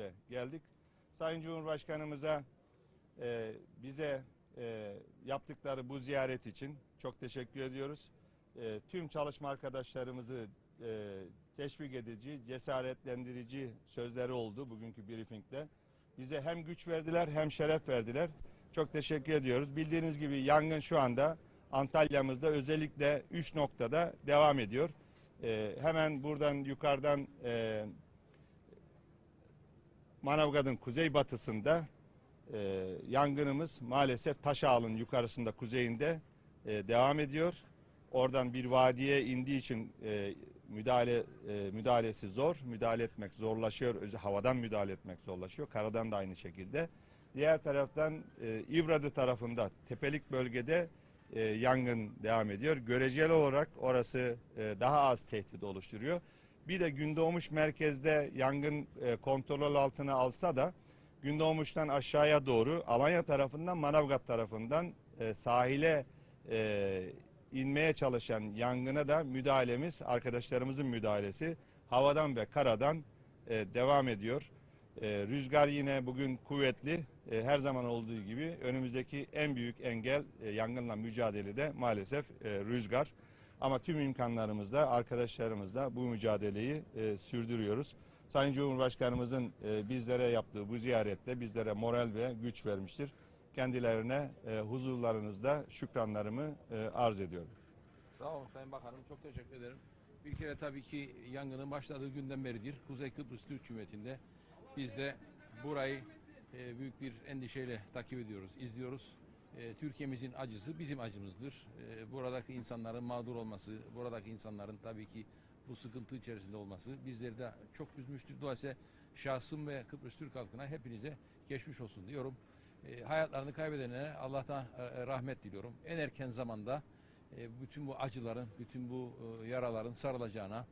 görevimize geldik. Sayın Cumhurbaşkanımıza e, bize e, yaptıkları bu ziyaret için çok teşekkür ediyoruz. E, tüm çalışma arkadaşlarımızı e, teşvik edici, cesaretlendirici sözleri oldu bugünkü briefingde. Bize hem güç verdiler hem şeref verdiler. Çok teşekkür ediyoruz. Bildiğiniz gibi yangın şu anda Antalya'mızda özellikle 3 noktada devam ediyor. E, hemen buradan yukarıdan e, Manavgat'ın kuzeybatısında e, yangınımız maalesef Taşağlı'nın yukarısında kuzeyinde e, devam ediyor. Oradan bir vadiye indiği için e, müdahale e, müdahalesi zor. Müdahale etmek zorlaşıyor. Öz- havadan müdahale etmek zorlaşıyor. Karadan da aynı şekilde. Diğer taraftan e, İbradı tarafında tepelik bölgede e, yangın devam ediyor. Göreceli olarak orası e, daha az tehdit oluşturuyor. Bir de Gündoğmuş merkezde yangın e, kontrol altına alsa da Gündoğmuş'tan aşağıya doğru Alanya tarafından Manavgat tarafından e, sahile e, inmeye çalışan yangına da müdahalemiz, arkadaşlarımızın müdahalesi havadan ve karadan e, devam ediyor. E, rüzgar yine bugün kuvvetli. E, her zaman olduğu gibi önümüzdeki en büyük engel e, yangınla mücadelede maalesef e, rüzgar. Ama tüm imkanlarımızla, arkadaşlarımızla bu mücadeleyi e, sürdürüyoruz. Sayın Cumhurbaşkanımızın e, bizlere yaptığı bu ziyarette bizlere moral ve güç vermiştir. Kendilerine e, huzurlarınızda şükranlarımı e, arz ediyorum. Sağ olun Sayın Bakanım. Çok teşekkür ederim. Bir kere tabii ki yangının başladığı günden beridir Kuzey Kıbrıs Türk Cumhuriyeti'nde biz de burayı e, büyük bir endişeyle takip ediyoruz, izliyoruz. E, Türkiye'mizin acısı bizim acımızdır. E, buradaki insanların mağdur olması, buradaki insanların tabii ki bu sıkıntı içerisinde olması bizleri de çok üzmüştür. Dolayısıyla şahsım ve Kıbrıs Türk halkına hepinize geçmiş olsun diyorum. E, hayatlarını kaybedenlere Allah'tan e, rahmet diliyorum. En erken zamanda bütün bu acıların, bütün bu yaraların sarılacağına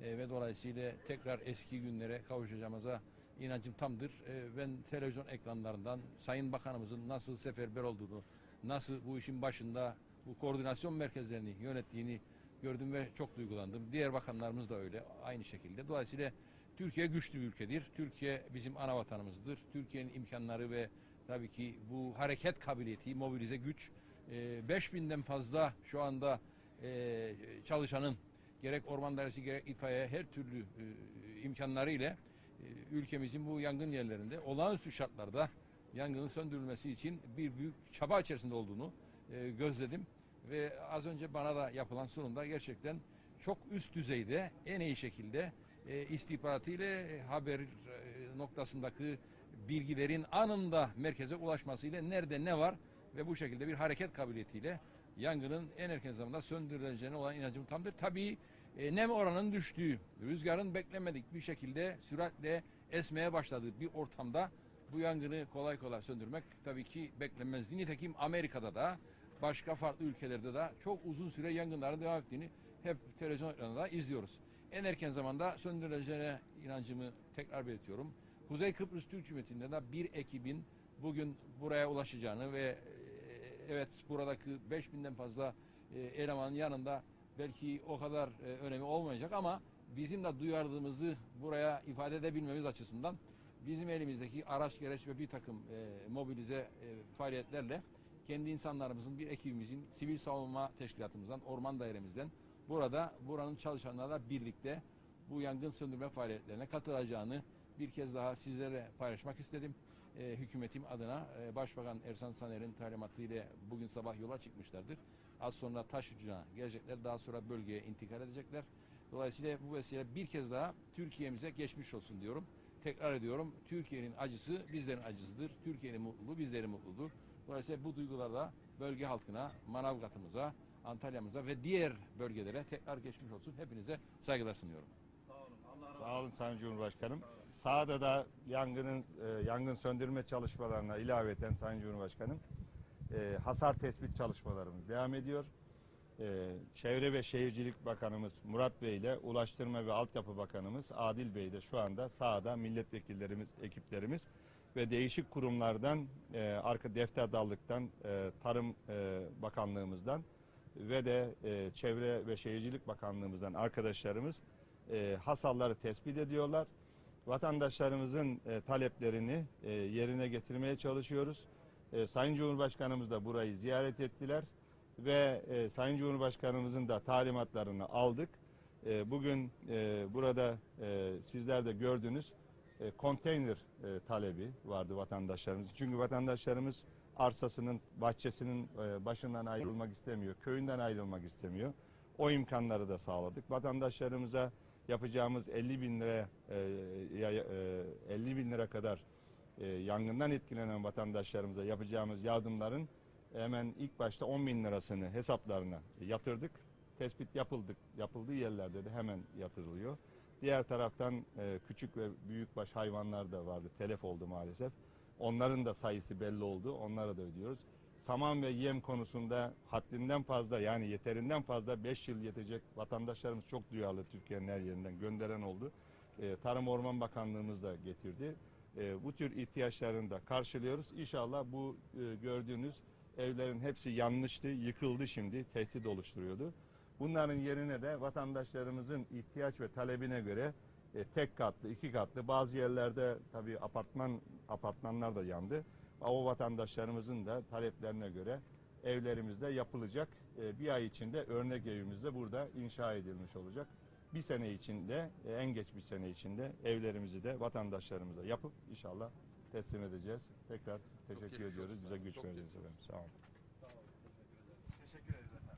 ve dolayısıyla tekrar eski günlere kavuşacağımıza inancım tamdır. E, Ben televizyon ekranlarından Sayın Bakanımızın nasıl seferber olduğunu, nasıl bu işin başında bu koordinasyon merkezlerini yönettiğini gördüm ve çok duygulandım. Diğer bakanlarımız da öyle aynı şekilde. Dolayısıyla Türkiye güçlü bir ülkedir. Türkiye bizim ana vatanımızdır. Türkiye'nin imkanları ve tabii ki bu hareket kabiliyeti, mobilize güç e, 5000'den fazla şu anda e, çalışanın gerek orman dairesi gerek itfaiye her türlü e, imkanları ile ülkemizin bu yangın yerlerinde olağanüstü şartlarda yangının söndürülmesi için bir büyük çaba içerisinde olduğunu e, gözledim ve az önce bana da yapılan sunumda gerçekten çok üst düzeyde en iyi şekilde e, istihbaratı ile haber e, noktasındaki bilgilerin anında merkeze ulaşmasıyla nerede ne var ve bu şekilde bir hareket kabiliyetiyle yangının en erken zamanda söndürüleceğine olan inancım tamdır. Tabii e, nem oranının düştüğü, rüzgarın beklemedik bir şekilde süratle esmeye başladığı bir ortamda bu yangını kolay kolay söndürmek tabii ki beklenmezdi. Nitekim Amerika'da da başka farklı ülkelerde de çok uzun süre yangınların devam ettiğini hep televizyon ekranında izliyoruz. En erken zamanda söndürüleceğine inancımı tekrar belirtiyorum. Kuzey Kıbrıs Türk Cumhuriyeti'nde de bir ekibin bugün buraya ulaşacağını ve e, evet buradaki 5000'den fazla e, elemanın yanında belki o kadar e, önemi olmayacak ama bizim de duyardığımızı buraya ifade edebilmemiz açısından bizim elimizdeki araç gereç ve bir takım e, mobilize e, faaliyetlerle kendi insanlarımızın bir ekibimizin sivil savunma teşkilatımızdan, orman dairemizden burada buranın çalışanlarla birlikte bu yangın söndürme faaliyetlerine katılacağını bir kez daha sizlere paylaşmak istedim. E, hükümetim adına e, Başbakan Ersan Saner'in talimatıyla bugün sabah yola çıkmışlardır. Az sonra Taşucu'na gelecekler. Daha sonra bölgeye intikal edecekler. Dolayısıyla bu vesile bir kez daha Türkiye'mize geçmiş olsun diyorum. Tekrar ediyorum. Türkiye'nin acısı bizlerin acısıdır. Türkiye'nin mutluluğu bizlerin mutluluğudur. Dolayısıyla bu duygularla bölge halkına, Manavgat'ımıza, Antalya'mıza ve diğer bölgelere tekrar geçmiş olsun. Hepinize saygılar sunuyorum. Sağ olun Sayın Cumhurbaşkanım. Sağda da yangının e, yangın söndürme çalışmalarına ilaveten Sayın Cumhurbaşkanım e, hasar tespit çalışmalarımız devam ediyor. E, Çevre ve Şehircilik Bakanımız Murat Bey ile Ulaştırma ve Altyapı Bakanımız Adil Bey de şu anda sahada milletvekillerimiz, ekiplerimiz ve değişik kurumlardan, e, arka defter dallıktan, e, Tarım e, Bakanlığımızdan ve de e, Çevre ve Şehircilik Bakanlığımızdan arkadaşlarımız e, hasarları tespit ediyorlar. vatandaşlarımızın e, taleplerini e, yerine getirmeye çalışıyoruz. E, Sayın Cumhurbaşkanımız da burayı ziyaret ettiler ve e, Sayın Cumhurbaşkanımızın da talimatlarını aldık. E, bugün e, burada e, sizler de gördünüz e, konteyner e, talebi vardı vatandaşlarımız. Çünkü vatandaşlarımız arsasının, bahçesinin e, başından ayrılmak istemiyor, köyünden ayrılmak istemiyor. O imkanları da sağladık. Vatandaşlarımıza yapacağımız 50 bin lira e, e, 50 bin lira kadar e, yangından etkilenen vatandaşlarımıza yapacağımız yardımların hemen ilk başta 10 bin lirasını hesaplarına yatırdık. Tespit yapıldık, yapıldığı yerlerde de hemen yatırılıyor. Diğer taraftan e, küçük ve büyükbaş hayvanlar da vardı. Telef oldu maalesef. Onların da sayısı belli oldu. Onlara da ödüyoruz. Saman ve yem konusunda haddinden fazla yani yeterinden fazla 5 yıl yetecek vatandaşlarımız çok duyarlı Türkiye'nin her yerinden gönderen oldu. E, Tarım Orman Bakanlığımız da getirdi. E, bu tür ihtiyaçlarını da karşılıyoruz. İnşallah bu e, gördüğünüz evlerin hepsi yanlıştı, yıkıldı şimdi, tehdit oluşturuyordu. Bunların yerine de vatandaşlarımızın ihtiyaç ve talebine göre e, tek katlı, iki katlı, bazı yerlerde tabii apartman apartmanlar da yandı. O vatandaşlarımızın da taleplerine göre evlerimizde yapılacak. E, bir ay içinde örnek evimiz de burada inşa edilmiş olacak bir sene içinde, e, en geç bir sene içinde evlerimizi de vatandaşlarımıza yapıp inşallah teslim edeceğiz. Tekrar teşekkür ediyoruz. Bize güç verdiğiniz için. Sağ olun. Teşekkür ederiz efendim.